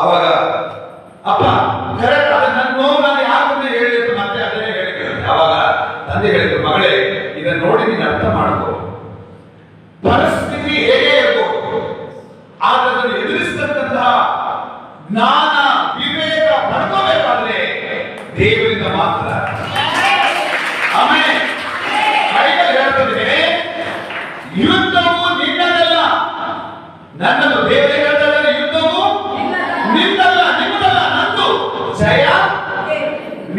ಆವಾಗ, ಅಪ್ಪ ಕರೆಕ್ಟ್ ಅದು ನನ್ನ ನೋವು ನಾನು ಯಾರು ಹೇಳಿ ಅಂತ ಮತ್ತೆ ಅದನ್ನೇ ಹೇಳಿದ್ರು. ಆವಾಗ ತಂದೆ ಹೇಳಿದ್ರು, ಮಗಳೇ, ಇದನ್ನ ನೋಡಿ ನೀನು ಅರ್ಥ ಮಾಡ್ಕೋ. ಪರಿಸ್ಥಿತಿ ಹೇಗೆ ಇರಬಹುದು ಆದ್ರೆ ಅದನ್ನು ಎದುರಿಸತಕ್ಕಂತಹ ಜ್ಞಾನ, ವಿವೇಕ ಪಡ್ಕೋಬೇಕಾದ್ರೆ ದೇವರಿಂದ ಮಾತ್ರ. ಆಮೇಲೆ ಹೇಳ್ತದೆ, ಯುದ್ಧವು ನಿನ್ನದಲ್ಲ, ನನ್ನದು ದೇವರೇ.